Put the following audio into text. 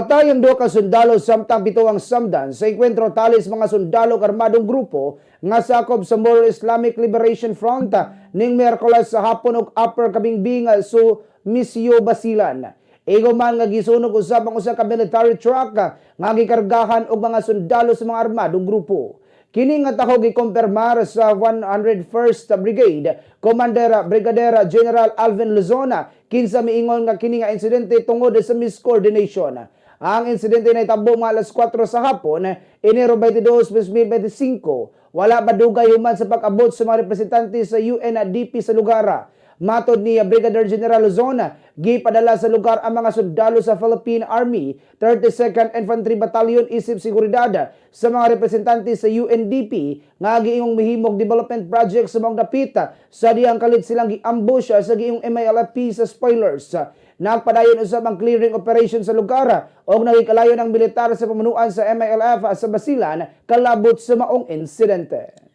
Patay ang ka sundalo samtang pito ang samdan sa enkwentro talis mga sundalo armadong grupo nga sakop sa Moro Islamic Liberation Front ning Miyerkules sa hapon ug upper kabingbing so Misio Basilan. Igo man nga gisunog usab ang usa ka military truck nga gikargahan og mga sundalo sa mga armadong grupo. Kini nga taho gikumpirmar sa 101st Brigade Commander Brigadier General Alvin Luzona kinsa miingon nga kini nga insidente tungod sa miscoordination. Ang insidente na itabo mga alas 4 sa hapon, Enero 22, 2025, wala ba dugay human sa pag-abot sa mga representante sa UNDP sa lugar. Matod ni Brigadier General Luzona, gipadala sa lugar ang mga sundalo sa Philippine Army, 32nd Infantry Battalion isip seguridad sa mga representante sa UNDP nga giingong mihimog development project sa mga dapit sa diyang kalit silang giambush sa giingong MILFP sa spoilers. Nagpadayon usab ang clearing operation sa lugar o nagikalayo ng militar sa pamunuan sa MILF sa Basilan kalabot sa maong insidente.